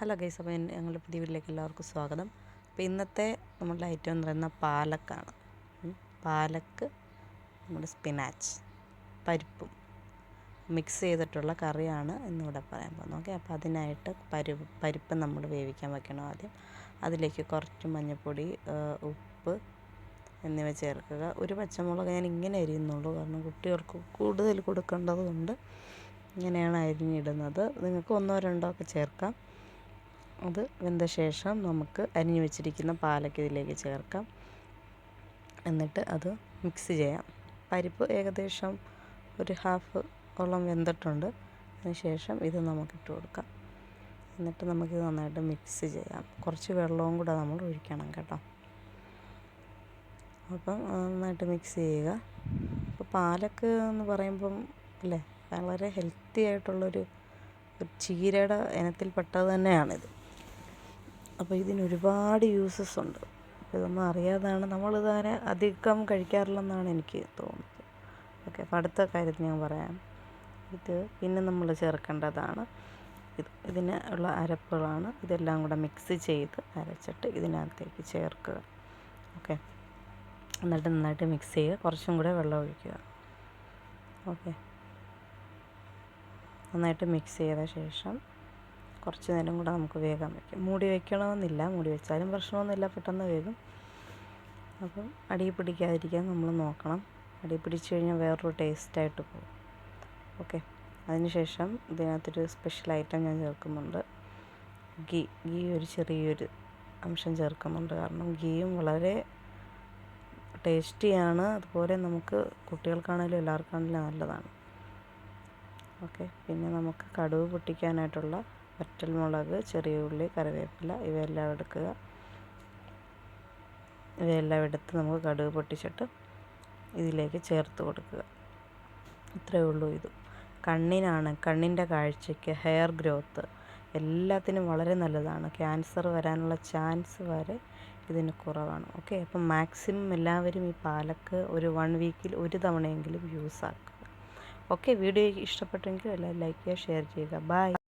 Hello guys അപ്പോൾ ഞങ്ങളുടെ പുതിയ വീട്ടിലേക്ക് എല്ലാവർക്കും സ്വാഗതം. അപ്പോൾ ഇന്നത്തെ നമ്മുടെ ഐറ്റം എന്ന് പറയുന്നത് പാലക്കാണ്. പാലക്ക് നമ്മുടെ സ്പിനാച്ച് പരിപ്പും മിക്സ് ചെയ്തിട്ടുള്ള കറിയാണ് ഇന്നിവിടെ പറയാൻ പോകുന്നത്. ഓക്കെ അപ്പോൾ അതിനായിട്ട് പരു പരിപ്പ് നമ്മൾ വേവിക്കാൻ വെക്കണം ആദ്യം. അതിലേക്ക് കുറച്ച് മഞ്ഞൾപ്പൊടി ഉപ്പ് എന്നിവ ചേർക്കുക. ഒരു പച്ചമുളക് ഞാൻ ഇങ്ങനെ അരിയുന്നുള്ളൂ. കാരണം കുട്ടികൾക്ക് കൂടുതൽ കൊടുക്കേണ്ടത് കൊണ്ട് ഇങ്ങനെയാണ് അരിഞ്ഞിടുന്നത്. നിങ്ങൾക്ക് ഒന്നോ രണ്ടോ ഒക്കെ ചേർക്കാം. അത് വെന്ത ശേഷം നമുക്ക് അരിഞ്ഞു വെച്ചിരിക്കുന്ന പാലൊക്കെ ഇതിലേക്ക് ചേർക്കാം. എന്നിട്ട് അത് മിക്സ് ചെയ്യാം. പരിപ്പ് ഏകദേശം ഒരു ഹാഫ് ഓളം വെന്തിട്ടുണ്ട്. അതിന് ശേഷം ഇത് നമുക്ക് ഇട്ട് കൊടുക്കാം. എന്നിട്ട് നമുക്കിത് നന്നായിട്ട് മിക്സ് ചെയ്യാം. കുറച്ച് വെള്ളവും കൂടെ നമ്മൾ ഒഴിക്കണം കേട്ടോ. അപ്പം നന്നായിട്ട് മിക്സ് ചെയ്യുക. അപ്പോൾ പാലക്ക് എന്ന് പറയുമ്പം അല്ലേ വളരെ ഹെൽത്തി ആയിട്ടുള്ളൊരു ചീരയുടെ ഇനത്തിൽപ്പെട്ടത് തന്നെയാണിത്. അപ്പോൾ ഇതിന് ഒരുപാട് യൂസസ് ഉണ്ട്. ഇതൊന്നും അറിയാതാണ്. നമ്മളിതങ്ങനെ അധികം കഴിക്കാറില്ലെന്നാണ് എനിക്ക് തോന്നുന്നത്. ഓക്കെ അപ്പോൾ അടുത്ത കാര്യത്തിൽ ഞാൻ പറയാം. ഇത് പിന്നെ നമ്മൾ ചേർക്കേണ്ടതാണ്. ഇത് ഇതിന് ഉള്ള അരപ്പുകളാണ്. ഇതെല്ലാം കൂടെ മിക്സ് ചെയ്ത് അരച്ചിട്ട് ഇതിനകത്തേക്ക് ചേർക്കുക. ഓക്കെ എന്നിട്ട് നന്നായിട്ട് മിക്സ് ചെയ്യുക. കുറച്ചും കൂടെ വെള്ളം ഒഴിക്കുക. ഓക്കെ നന്നായിട്ട് മിക്സ് ചെയ്ത ശേഷം കുറച്ച് നേരം കൂടെ നമുക്ക് വേഗം വയ്ക്കാം. മൂടി വയ്ക്കണമെന്നില്ല. മൂടി വെച്ചാലും പ്രശ്നമൊന്നുമില്ല. പെട്ടെന്ന് വേഗം. അപ്പം അടി പിടിക്കാതിരിക്കാൻ നമ്മൾ നോക്കണം. അടി പിടിച്ച് കഴിഞ്ഞാൽ വേറൊരു ടേസ്റ്റായിട്ട് പോകും. ഓക്കെ. അതിനുശേഷം ഇതിനകത്തൊരു സ്പെഷ്യൽ ഐറ്റം ഞാൻ ചേർക്കുന്നുണ്ട്. ഗീ ഗീ ഒരു ചെറിയൊരു അംശം ചേർക്കുന്നുണ്ട്. കാരണം ഗീയും വളരെ ടേസ്റ്റിയാണ്. അതുപോലെ നമുക്ക് കുട്ടികൾക്കാണെങ്കിലും എല്ലാവർക്കാണെങ്കിലും നല്ലതാണ്. ഓക്കെ. പിന്നെ നമുക്ക് കടുവ് പൊട്ടിക്കാനായിട്ടുള്ള വറ്റൽമുളക് ചെറിയ ഉള്ളി കറിവേപ്പില ഇവയെല്ലാം എടുക്കുക. ഇവയെല്ലാം എടുത്ത് നമുക്ക് കടുക് പൊട്ടിച്ചിട്ട് ഇതിലേക്ക് ചേർത്ത് കൊടുക്കുക. ഇത്രയേ ഉള്ളൂ ഇത്. കണ്ണിനാണ് കണ്ണിന്റെ കാഴ്ചയ്ക്ക് ഹെയർ ഗ്രോത്ത് എല്ലാത്തിനും വളരെ നല്ലതാണ്. ക്യാൻസർ വരാനുള്ള ചാൻസ് വരെ ഇതിന് കുറവാണ്. ഓക്കെ അപ്പം മാക്സിമം എല്ലാവരും ഈ പാലക്ക് ഒരു വൺ വീക്കിൽ ഒരു തവണയെങ്കിലും യൂസ് ആക്കുക. ഓക്കെ വീഡിയോ ഇഷ്ടപ്പെട്ടെങ്കിൽ എല്ലാവരും ലൈക്ക് ചെയ്യുക ഷെയർ ചെയ്യുക. ബൈ